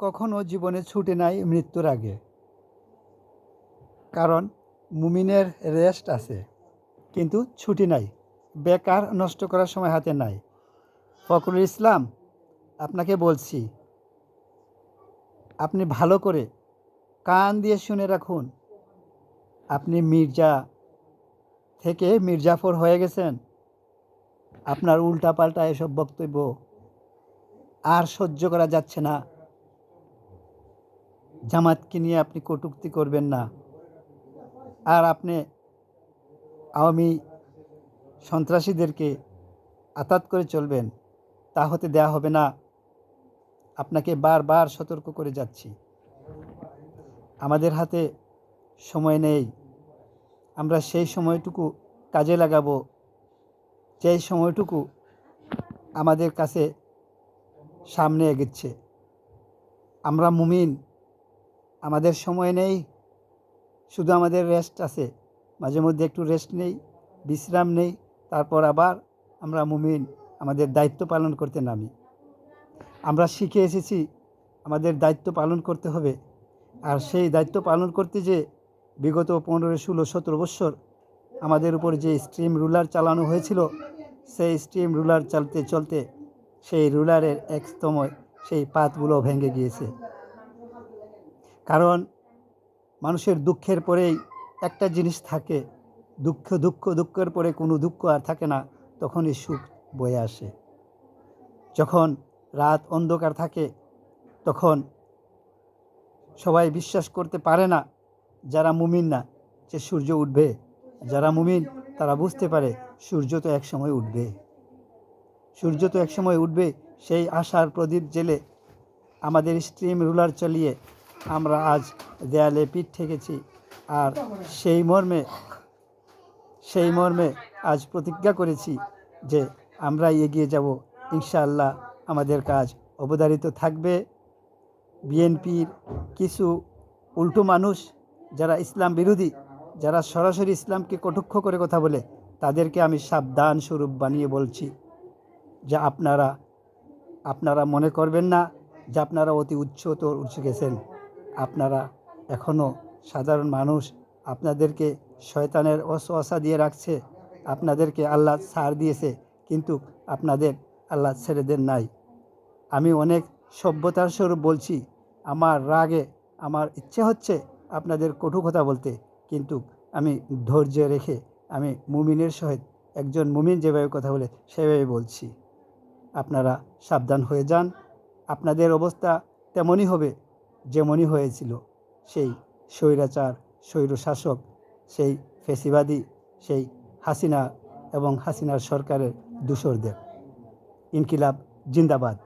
কখনো জীবনে ছুটে নাই মৃত্যুর আগে। কারণ মুমিনের রেস্ট আছে, কিন্তু ছুটি নাই। বেকার নষ্ট করার সময় হাতে নাই। ফখরুল ইসলাম, আপনাকে বলছি, আপনি ভালো করে কান দিয়ে শুনে রাখুন। আপনি মির্জা থেকে মির্জাফর হয়ে গেছেন। আপনার উল্টাপাল্টা এসব বক্তব্য আর সহ্য করা যাচ্ছে না। জামাতকে নিয়ে আপনি কটূক্তি করবেন না। আর আপনি আওয়ামী সন্ত্রাসীদেরকে আতাত করে চলবেন, তা হতে দেয়া হবে না। আপনাকে বারবার সতর্ক করে যাচ্ছি। আমাদের হাতে সময় নেই। আমরা সেই সময়টুকু কাজে লাগাবো, যেই সময়টুকু আমাদের কাছে সামনে এগোচ্ছে। আমরা মুমিন আমাদের সময় নেই, শুধু আমাদের রেস্ট আছে। মাঝে মধ্যে একটু রেস্ট নেই, বিশ্রাম নেই, তারপর আবার আমরা মুমিন, আমাদের দায়িত্ব পালন করতে নামি। আমরা শিখে এসেছি আমাদের দায়িত্ব পালন করতে হবে। আর সেই দায়িত্ব পালন করতে যে বিগত পনেরো, ষোলো, সতেরো বৎসর আমাদের উপর যে স্ট্রিম রুলার চালানো হয়েছিল, সেই স্ট্রিম রুলার চলতে চলতে সেই রুলারের এক সেই পাতগুলো ভেঙে গিয়েছে। কারণ মানুষের দুঃখের পরেই একটা জিনিস থাকে, দুঃখ দুঃখ, দুঃখের পরে কোনো দুঃখ আর থাকে না, তখনই সুখ বয়ে আসে। যখন রাত অন্ধকার থাকে, তখন সবাই বিশ্বাস করতে পারে না, যারা মুমিন না, যে সূর্য উঠবে। যারা মুমিন, তারা বুঝতে পারে সূর্য তো এক সময় উঠবে। সূর্য তো এক সময় উঠবে, সেই আশার প্রদীপ জেলে আমাদের স্ট্রিম রুলার চালিয়ে আমরা আজ দেয়ালে পিঠ ঠেকেছি। আর সেই মর্মে সেই মর্মে আজ প্রতিজ্ঞা করেছি যে আমরা এগিয়ে যাব। ইনশাআল্লাহ আমাদের কাজ অবধারিত থাকবে। বিএনপির কিছু উল্টো মানুষ যারা ইসলাম বিরোধী, যারা সরাসরি ইসলামকে কটুক্ষ করে কথা বলে, তাদেরকে আমি সাবধান স্বরূপ বানিয়ে বলছি যে আপনারা আপনারা মনে করবেন না যে আপনারা অতি উচ্চতর উঠে গেছেন। আপনারা এখনও সাধারণ মানুষ আপনাদেরকে শয়তানের অসহসা দিয়ে রাখছে, আপনাদেরকে আল্লাহ ছাড় দিয়েছে, কিন্তু আপনাদের আল্লাহ ছেড়ে দেন নাই। আমি অনেক সভ্যতার স্বরূপ বলছি, আমার রাগে আমার ইচ্ছে হচ্ছে আপনাদের কটু কথা বলতে, কিন্তু আমি ধৈর্য রেখে আমি মুমিনের সহিত, একজন মুমিন যেভাবে কথা বলে সেভাবে বলছি। আপনারা সাবধান হয়ে যান, আপনাদের অবস্থা তেমনই হবে। যেমনই হয়েছিল, সেই স্বৈরাচার স্বৈর শাসক সেই ফেসিবাদী, সেই হাসিনা এবং হাসিনার সরকারের দূষরদের। ইনকিলাব জিন্দাবাদ।